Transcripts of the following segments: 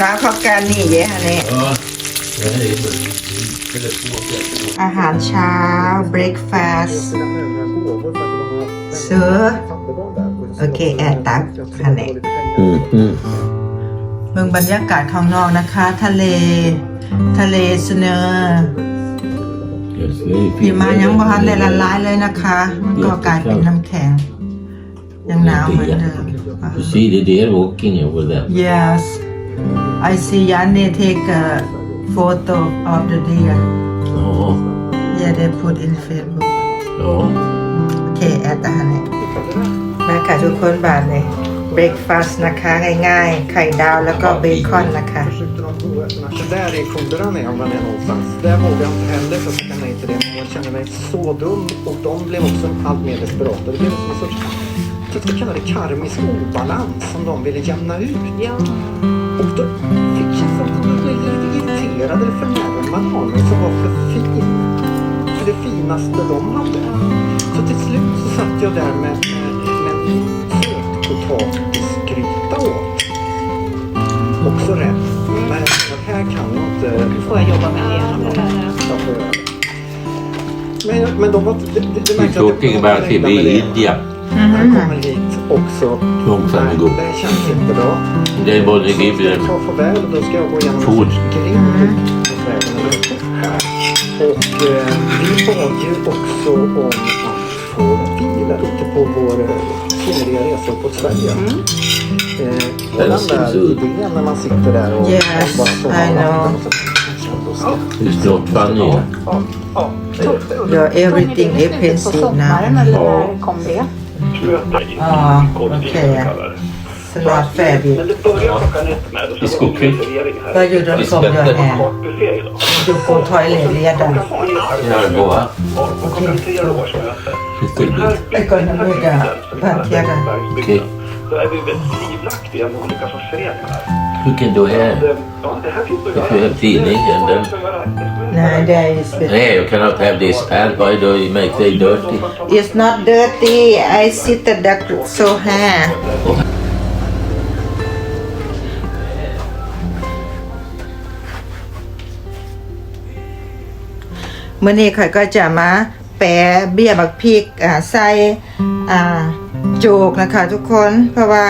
ร้านข้าวแกงนี่เยอะฮะเนี่ย Ja, det här är väl väldigt svårt. อาหารเช้า breakfast เสือโอเคแอดตักคะแนน Mm, mm. เมืองบรรยากาศข้างนอกนะคะ ทะเล ทะเลสเนอ Yes, det är หิ fint. มะยังบ่ทันได้ละลายเลยนะคะมันก็กลายเป็นน้ำแข็ง ยังหนาวเหมือนเดิม You see the deer walking over there. Yes I see Yanni take a photo of the deer Ja, Yeah they put in Facebook ja. โอเคแอดตาเนี่ยมาค่ะทุกคนบาทเลยเบรกฟาสต์นะคะ ง่ายๆ ไข่ดาวแล้วก็เบคอนนะคะ Så där är fodrarna är om man är någonstans. Där vågar jag inte heller för att tacka nej till det. Jag känner mig så dum och de blev också allt mer desperata. Det blev som en sorts, riktigt, vi kallar det karmisk obalans som de ville jämna ut. Ja. Och då fick jag som lite irriterad eller förnärmad honom som var för fin. För det finaste de hade. Så till slut så satt jag där med, med, med en sötpotatisgryta åt. Också rätt. Men det här kan jag inte... Nu får jag jobba med det. Ja, det men, men de var... Det, det, det, det, det, det, det, det, det, det när jag kommer hit också. Långsamt det här känns inte bra. Det är både Så ska jag Gibraltar. ta farväl och då ska jag gå igenom här. Och eh, vi bad ju också om att få vila lite på vår eh, synnerliga resa uppåt Sverige. Eh, och den där idén när man sitter där och Yes, bara får I know. It's not funny. Ja, everything Sommaren now eller kom det? möte i ah, kollektiv okay. som färdigt. Men det börjar klockan ett med och sen. Vad gjorde de som jag är? Du får ta elevledaren. Järboa. Och klockan tre årsmöte. Den här byggnaden som vi kallar Bergsbergsbygden. Så är vi väldigt livaktiga med olika sorts föreningar. Hur kan du här? Det- Ja, det här finns att If you have feeling and then... Nej, det är Hey, you cannot have this pad. Why do you make it dirty? It's not dirty I sit the so here เมื่อนี้ข่อยก็จะมาแปะเบี้ยบักพริกอ่าใส่อ่าโจกนะคะทุกคนเพราะว่า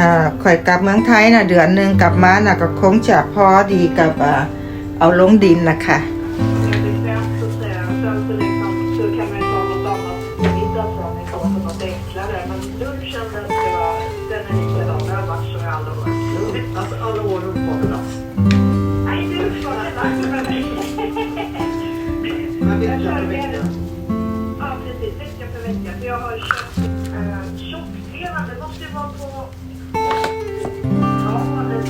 อ่าข่อยกลับเมืองไทยนะเดือนหนึ่งกลับมาน่ะก็คงจะพอดีกับอ่าเอาลงดินนะคะ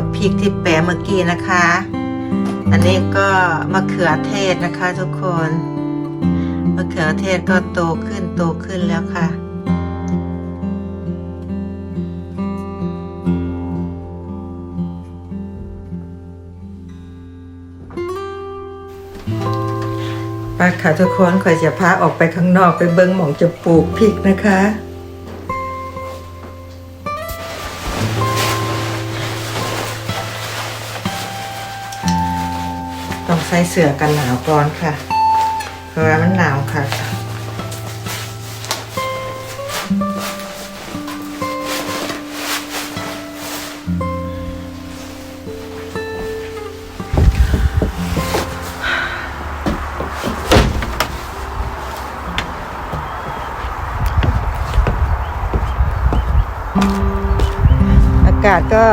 ผักพริกที่แปะเมื่อกี้นะคะ อันนี้ก็มะเขือเทศนะคะทุกคน มะเขือเทศก็โตขึ้นโตขึ้นแล้วค่ะ ไปค่ะทุกคนคอยจะพาออกไปข้างนอกไปเบิ้งหมองจะปลูกพริกนะคะ ใส่เสื้อกันหนาวก่อนค่ะ เพราะว่ามันหนาวค่ะอากาศก็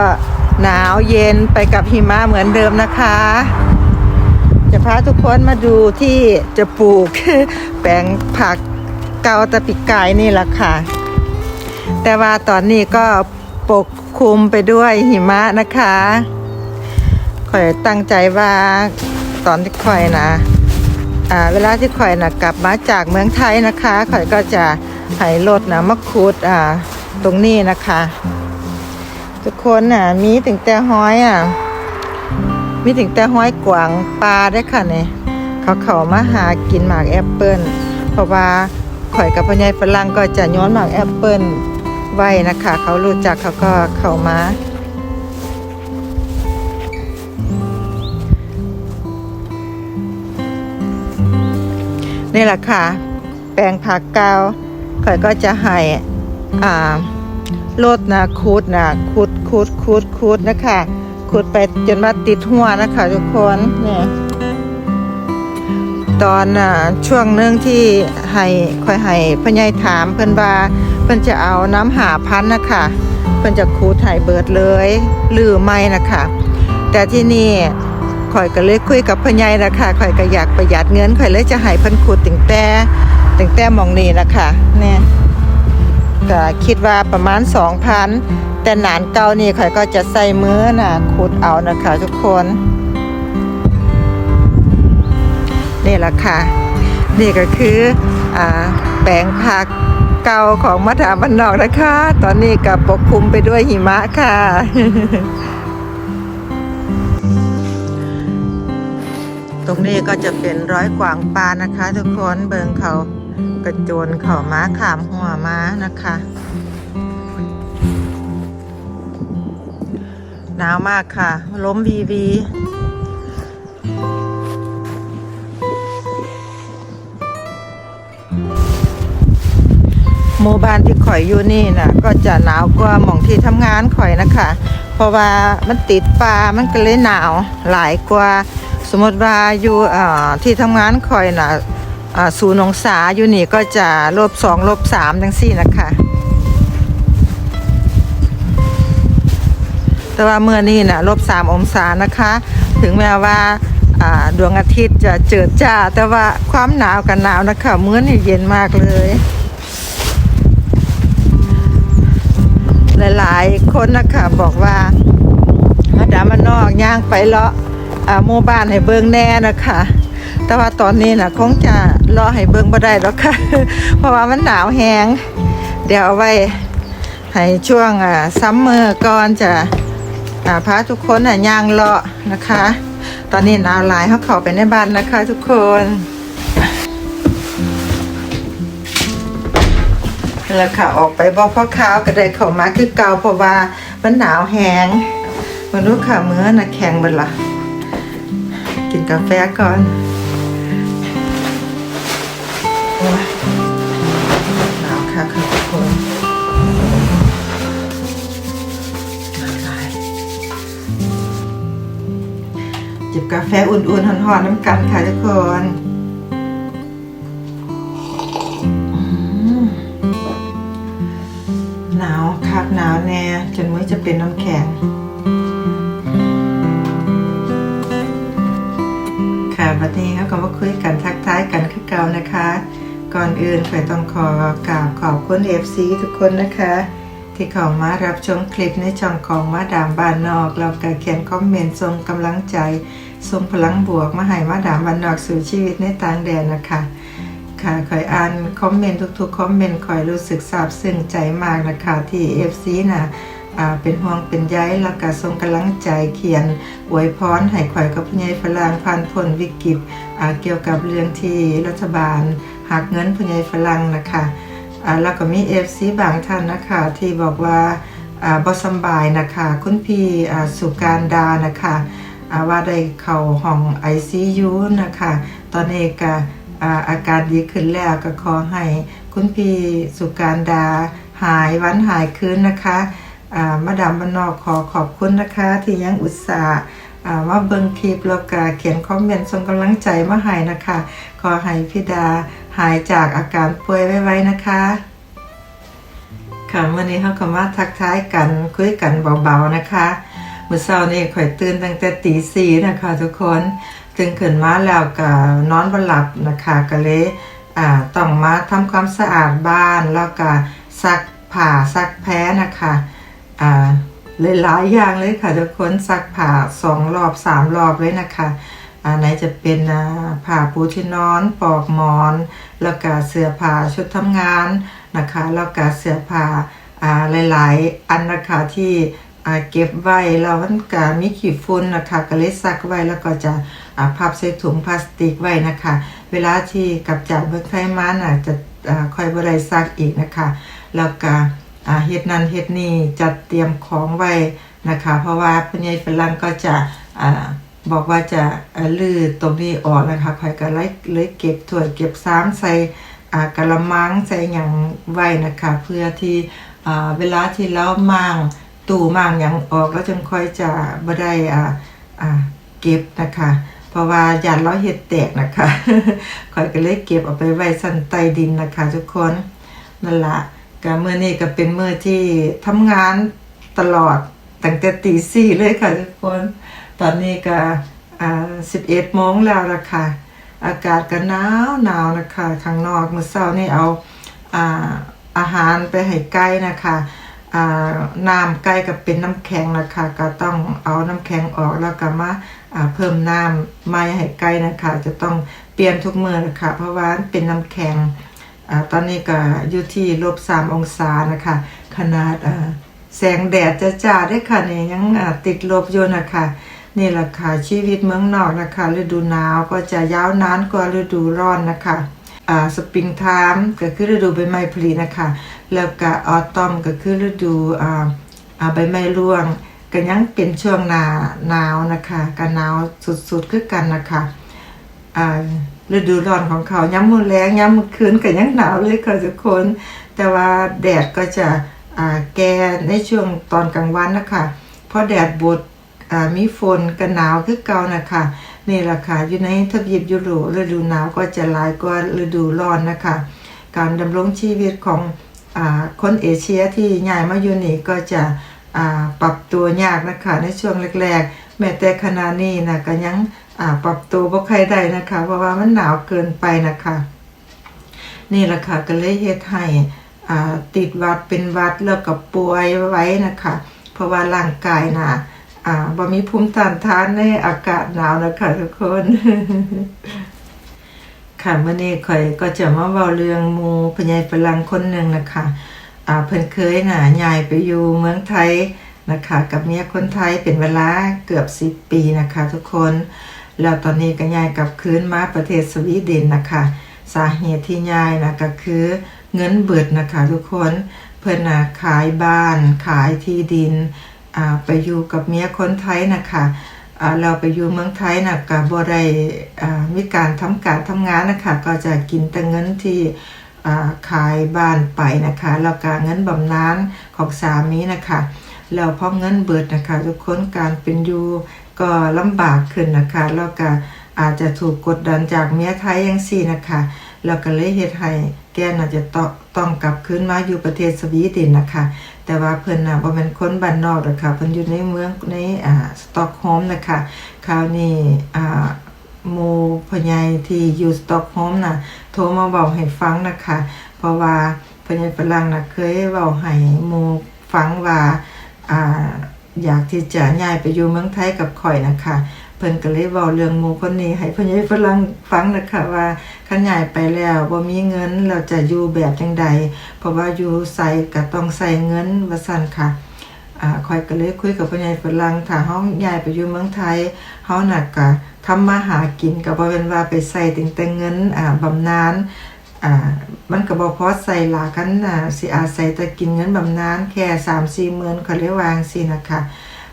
หนาวเย็นไปกับหิมะเหมือนเดิมนะคะ พาทุกคนมาดูที่จะปลูกแปลงผักเกาตะปิกายนี่แหละค่ะ แต่ว่าตอนนี้ก็ปกคลุมไปด้วยหิมะนะคะข่อยตั้งใจว่าตอนที่ข่อยนะอ่าเวลาที่ข่อยนะกลับมาจากเมืองไทยนะคะข่อยก็จะให้รถนะมาขุดอ่าตรงนี้นะคะ ทุกคนน่ะมีถึงแต่ห้อยอะ มีถึงแต่ห้อยกวางปลาได้ค่ะเนี่ยเขาเขามาหากินหมากแอปเปิลเพราะว่าข่อยกับพ่อใหญ่ฝรั่งก็จะย้อนหมากแอปเปิลไว้นะคะ เขารู้จักเขาก็เข้ามานี่แหละค่ะ แปลงผักกาวข่อยก็จะให้อ่ารดนะคูดนะคูดคูดคูดคูดนะคะ คูดไปจนมาติดหัวนะคะทุกคนเนี่ยตอนน่ะช่วงหนึงที่ให้ค่อยให้พ่อใหญ่ถามเพิ่นว่าเพิ่นจะเอาน้ำหาพันนะคะเพิ่นจะคูดให้เบิดเลยหรือไม่นะคะแต่ที่นี่ข่อยก็เลยคุยกับพ่อใหญ่นะคะข่อยก็อยากประหยัดเงินข่อยเลยจะให้เพิ่นขุดถึงแต่ถึงแต่มองนี้นะคะเนี่ย ก็คิดว่าประมาณ 2,000 แต่หนานเก่านี่ข่อยก็จะใส่มือนะขุดเอานะคะทุกคนนี่แหละค่ะ นี่ก็คืออแปลงผักเก่าของมัดาบันนอกนะคะ ตอนนี้ก็ปกคลุมไปด้วยหิมะค่ะ ตรงนี้ก็จะเป็นร้อยกวางปลานะคะ ทุกคนเบิงเขา กระโจนเข่าม้าขามหัวม้านะคะ หนาวมากค่ะ ล้มวีวีหมู่บ้านที่ข่อยอยู่นี่นะก็จะหนาวกว่าหม่องที่ทำงานข่อยนะคะ เพราะว่ามันติดป่ามันก็เลยหนาวหลายกว่า สมมติว่าอยู่ที่ทำงานข่อยนะอ่า ศูนย์องศาอยู่นี่ก็จะลบสองลบสามจังสี่นะคะ แต่ว่าเมื่อนี้นะลบสามองศานะคะ ถึงแม้ว่าอ่าดวงอาทิตย์จะเจิดจ้า แต่ว่าความหนาวกับหนาวนะคะเมื่อนี่เย็นมากเลย หลายๆ คนนะคะบอกว่ามาดามานนอกย่างไปเลาะอ่าหมู่บ้านให้เบิงแน่นะคะ แต่ว่าตอนนี้นะคงจะ เลาะให้เบิ่งบ่ได้แล้วค่ะ เพราะว่ามันหนาวแฮงเดี๋ยวเอาไว้ให้ช่วงซัมเมอร์ก่อนจะพาทุกคนน่ะย่างเลาะนะคะ ตอนนี้หนาวหลายเขาเข้าไปในบ้านนะคะทุกคนแล้วค่ะออกไปบอกพ่อข้าวก็ได้เข้ามาคือเก่าเพราะว่ามันหนาวแหงมันรู้ค่ะเมื้อน่ะแข็งเบิดละกินกาแฟก่อน โอ้ยหนาวค่ะค่ะทุกคนจิบกาแฟอุ่นๆหอนๆน้ำกันค่ะทุกคนหนาวคักหนาวแน่ จนมือจะเป็นน้ำแข็งค่ะบัดนี้เขาก็มาคุยกันทักทายกันคือเก่านะคะ ก่อนอื่นข่อยต้องขอกราบขอบคุณ FC ทุกคนนะคะ ที่เข้ามารับชมคลิปในช่องของมาดามบานนอกแล้วก็เขียนคอมเมนต์ส่งกำลังใจส่งพลังบวกมาให้มาดามบานนอกสู่ชีวิตในต่างแดนนะคะค่ะคอยอ่านคอมเมนต์ทุกๆคอมเมนต์คอยรู้สึกซาบซึ้งใจมากนะคะที่ FC นะอ่าเป็นห่วงเป็นใยแล้วก็ส่งกำลังใจเขียนอวยพรให้ข่อยกับผู้ใหญ่ฝรั่งผ่านพ้นวิกฤตอ่าเกี่ยวกับเรื่องที่รัฐบาล หักเงินผู้ใหญ่ฝรั่งนะคะอ่าแล้วก็มี FC บางท่านนะคะที่บอกว่าอ่าบ่สบายนะคะคุณพี่สุการดานะคะว่าได้เข้าห้อง ICU นะคะ ตอนนี้ก็อาการดีขึ้นแล้วก็ขอให้คุณพี่สุการดาหายวันหายคืนนะคะมาดามบานนอกขอขอบคุณนะคะ ที่ยังอุตส่าห์ มาเบิ่งคลิปแล้วก็เขียนคอมเมนต์ส่งกำลังใจมาให้นะคะ ขอให้พี่ดาหายจากอาการป่วยไวๆนะคะ ค่ะวันนี้เขาก็มาทักทายกันคุยกันเบาๆนะคะมื้อเช้านี้ข่อยตื่นตั้งแต่ตีสี่นะคะทุกคนตื่นขึ้นมาแล้วก็นอนบ่หลับนะคะก็เลยต้องมาทำความสะอาดบ้านแล้วก็ซักผ้าซักแพ้นะคะอ่า หลายๆอย่างเลยค่ะทุกคนซักผ้าสองรอบสามรอบเลยนะคะอ่าไหนจะเป็นผ้าปูที่นอนปลอกหมอน แล้วก็เสื้อผ้าชุดทำงานนะคะแล้วก็เสื้อผ้าอ่าหลาย ๆ อันนะคะที่อ่าเก็บไว้แล้วมันก็มีขี้ฝุ่นนะคะก็เลยซักไว้แล้วก็จะอ่าพับใส่ถุงพลาสติกไว้นะคะ เวลาที่กลับจากเมืองไทยมาน่ะจะอ่าค่อยบ่ได้ซักอีกนะคะ แล้วก็ อ่าเฮ็ดนั่นเฮ็ดนี่จัดเตรียมของไว้นะคะ เพราะว่าพ่อใหญ่ฝรั่งก็จะอ่าบอกว่าจะลื้อตรงนี้ออกนะคะคอยก็เลยเลยเก็บถ้วยเก็บซ้ำใส่กระมังใส่อย่างไว้นะคะ เพื่อที่เวลาที่เรามั่งตู้มั่งอย่างออกแล้วจึงค่อยจะบ่ได้อ่าอ่าเก็บนะคะ เพราะว่ายันเราเห็ดแตกนะคะคอยก็เลยเก็บเอาไปไว้สั้นใต้ดินนะคะ ทุกคนนั่นละ ก็เมื่อนี้ก็เป็นเมื่อที่ทำงานตลอดตั้งแต่ตีสี่เลยค่ะทุกคน ตอนนี้ก็สิบเอ็ดโมงแล้วละค่ะ อากาศก็หนาวหนาวนะคะข้างนอกเมื่อเช้านี่เอาอาอาหารไปให้ไก่นะคะน้ำไก่กับเป็นน้ำแข็งนะคะ ก็ต้องเอาน้ำแข็งออกแล้วก็มาาเพิ่มน้ำไม่ให้ไก่นะคะ จะต้องเปลี่ยนทุกมือนะคะเพราะว่าเป็นน้ำแข็ง อตอนนี้ก็อยู่ที่ลบสามองศานะคะ ขนาดแสงแดดจะจ้าๆด้ค่ะนี่ยังติดลบอยู่นะคะนี่แหละค่ะชีวิตเมืองนอกนะคะ ฤดูหนาวก็จะยาวนานกว่าฤดูร้อนนะคะอ่าสปริงไทม์ก็คือฤดูใบไม้ผลินะคะ แล้วก็ออตอมก็คือฤดูอ่าใบไม้ร่วงก็ยังเป็นช่วงหนาหนาวนะคะก็หนาวสุดๆคือกันนะคะอ่า ฤดูร้อนของเขาย้ำมือแรงย้ำมือคืนก็ยังหนาวเลยค่ะทุกคน แต่ว่าแดดก็จะแก่ในช่วงตอนกลางวันนะคะเพราะแดดบดมีฝนกันหนาวคือเก่านะคะนี่แหละค่ะอยู่ในทวีปยุโรปฤดูหนาวก็จะหลายกว่าฤดูร้อนนะคะ การดำรงชีวิตของอคนเอเชียที่ย้ายมาอยู่นี่ก็จะปรับตัวยากนะคะในช่วงแรกๆ แม้แต่ขณะนี้นะก็ยังอ่าปรับตัวบ่ค่อยได้นะคะ เพราะว่ามันหนาวเกินไปนะคะ นี่แหละค่ะก็เลยเฮ็ดให้อ่าติดวัดเป็นวัดแล้วก็ป่วยไว้นะคะ เพราะว่าร่างกายน่ะอ่าบ่มีภูมิต้านทานในอากาศหนาวนะคะทุกคนค่ะเมื่อนี้ข่อยก็จะมาเว้าเรื่องมูพญายฝรั่งคนหนึ่งนะคะอ่าเพิ่นเคยน่ะย้ายไปอยู่เมืองไทย นะคะกับเมียคนไทยเป็นเวลาเกือบ 10 ปีนะคะ ทุกคนแล้วตอนนี้ก็ย้ายกลับคืนมาประเทศสวีเดนนะคะ สาเหตุที่ย้ายนะก็คือเงินเบิดนะคะ ทุกคนเพิ่นนะขายบ้าน ขายที่ดินไปอยู่กับเมียคนไทยนะคะเราไปอยู่เมืองไทยนะก็บ่ได้อ่ามีการทำการทำงานนะคะ ก็จะกินแต่เงินที่ขายบ้านไปนะคะแล้วก็เงินบำนาญของสามีนะคะ แล้วพอเงินเบิดนะคะทุกคนการเป็นอยู่ก็ลำบากขึ้นนะคะแล้วก็อาจจะถูกกดดันจากเมียไทยยังสี่นะคะแล้วก็เลยเฮ็ดให้แกน่าจะต้องต้องกลับคืนมาอยู่ประเทศสวีเดนนะคะ แต่ว่าเพิ่นน่ะบ่แม่นคนบ้านนอกหรอกค่ะเพิ่นอยู่ในเมืองในอ่าสตอกโฮมนะคะคราวนี้อ่าหมู่พ่อใหญ่ที่อยู่สตอกโฮมน่ะโทรมาเว้าให้ฟังนะคะ เพราะว่าพ่อใหญ่ฝรั่งน่ะเคยเว้าให้หมู่ฟังว่า อยากที่จะย้ายไปอยู่เมืองไทยกับข่อยนะคะเพิ่นก็เลยเว้าเรื่องหมู่คนนี้ให้เพ่อใหญ่ฝรั่งฟังนะคะว่าคันย้ายไปแล้วบ่มีเงินเราจะอยู่แบบจังใดเพราะว่าอยู่ใส่ก็ต้องใส่เงินว่าซั่นค่ะอ่าข่อยก็เลยคุยกับพ่อใหญ่ฝรั่งถ้าเฮาย้ายไปอยู่เมืองไทยเฮาน่ะก็ทำมาหากินก็บ่แม่นว่าไปใส่แต่แต่เงินอ่าบำนาญ อ่ามันก็บ่พอใส่หลากันน่ะสิอาศัยแต่กินเงินบำนาญแค่3-4หมื่นเขาเรียกวางซี่นะคะ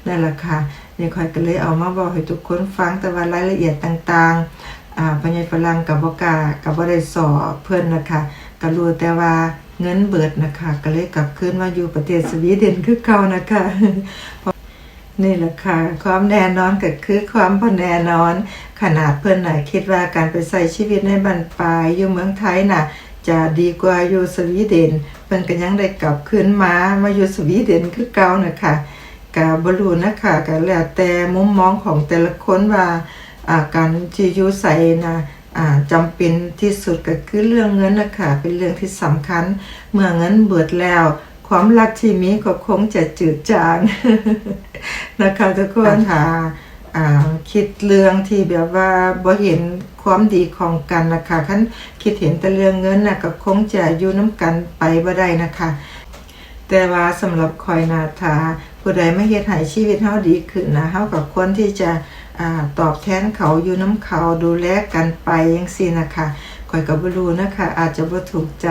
นั่นแหละค่ะนี่คอยก็เลยเอามาบอกให้ทุกคนฟังแต่ว่ารายละเอียดต่างๆอ่าพญายฝรั่งกับบกากับบ่ได้สอเพิ่อนนะคะก็รู้แต่ว่าเงินเบิดนะคะ ก็เลยกลับคืนมาอยู่ประเทศสวีเดนคือเก่านะคะ นี่แหละค่ะ ความแน่นอนก็คือความบ่แน่นอน ขนาดเพิ่อนน่ะคิดว่าการไปใส่ชีวิตในบ้านปลายอยู่เมืองไทยน่ะ จะดีกว่าอยู่สวีเดนเพิ่นก็ยังได้กลับคืนมามาอยู่สวีเดนคือเก่านะคะก็บ่รู้นะคะก็แล้วแต่มุมมองของแต่ละคนว่าการที่อยู่ใส่น่ะจำเป็นที่สุดก็คือเรื่องเงินนะคะเป็นเรื่องที่สำคัญ เมื่อเงินเบิดแล้ว ความรักที่มีก็คงจะจืดจางนะคะทุกคนค่ะอ่าคิดเรื่องที่แบบว่าบ่เห็นความดีของกันนะคะคันคิดเห็นแต่เรื่องเงินน่ะก็คงจะอยู่น้ำกันไปบ่ได้นะคะ แต่ว่าสำหรับคอยนาทาผู้ใดไม่เฮ็ดให้ชีวิตเฮาดีขึ้นนะเฮากับควรที่จะอ่าตอบแทนเขาอยู่น้ำเขาดูแลกันไปจังซี่นะคะคอยก็บ่รู้นะคะ อาจจะบ่ถูกใจ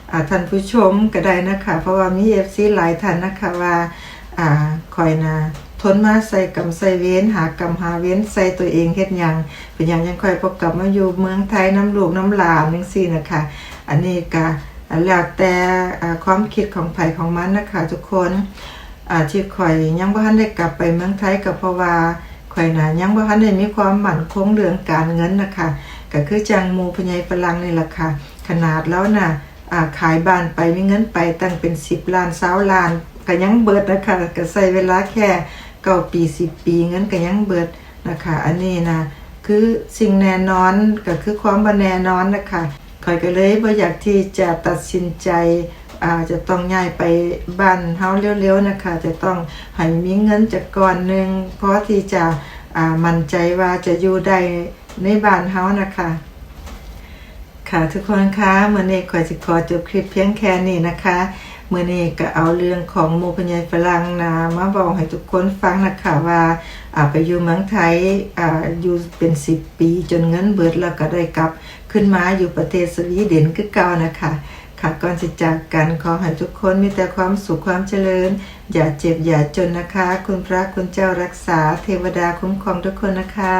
อ่า ท่านผู้ชมก็ได้นะคะ เพราะว่ามี FC หลายท่านนะคะว่าอ่าคอยนาทนมาใส่กรรมใส่เว้นหากรรมหาเว้นใส่ตัวเองเฮ็ดยังเป็นยังยังคอยพบกลับมาอยู่เมืองไทยน้ำลูกน้ำหลานจังซี่นะคะ อันนี้ก็แล้วแต่ความคิดของไผของมันนะคะ ทุกคนอาที่ข่อยยังบ่ทันได้กลับไปเมืองไทยก็เพราะว่าข่อยนะยังบ่ทันได้มีความหมั่นคงเรื่องการเงินนะคะก็คือจังมูพญายฝรั่งนี่แหละค่ะ ขนาดแล้วน่ะอ่า ขายบ้านไปมีเงินไปตั้งเป็น10ล้าน20ล้านก็ยังเบิดนะคะก็ใช้เวลาแค่9ปี10ปีเงินก็ยังเบิดนะคะ อันนี้นะคือสิ่งแน่นอนก็คือความบ่แน่นอนนะคะข่อยก็เลยบ่อยากที่จะตัดสินใจอ่าจะต้องย้ายไปบ้านเฮาเร็วๆนะคะ จะต้องให้มีเงินจากก่อนหนึ่งเพราะที่จะอ่ามั่นใจว่าจะอยู่ได้ในบ้านเฮานะคะ ค่ะทุกคนคะเมื้อนี้ขอยสิขอจบคลิปเพียงแค่นี้นะคะเมื้อนี้ก็เอาเรื่องของหมู่พญายฝรั่งนะมาบอกให้ทุกคนฟังนะคะว่าอาไปอยู่เมืองไทยอ่าอยู่เป็น10ปีจนเงินเบิดแล้วก็ได้กลับขึ้นมาอยู่ประเทศสวีเดนคือเก่านะคะค่ะก่อนสิจากกันขอให้ทุกคนมีแต่ความสุขความเจริญ อย่าเจ็บอย่าจนนะคะ คุณพระคุณเจ้ารักษาเทวดาคุ้มครองทุกคนนะคะ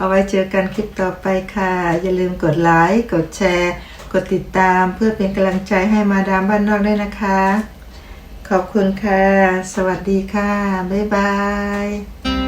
เอาไว้เจอกันคลิปต่อไปค่ะ อย่าลืมกดไลค์กดแชร์ กดติดตามเพื่อเป็นกำลังใจให้มาดามบ้านนอกด้วยนะคะ ขอบคุณค่ะ สวัสดีค่ะ บ๊ายบาย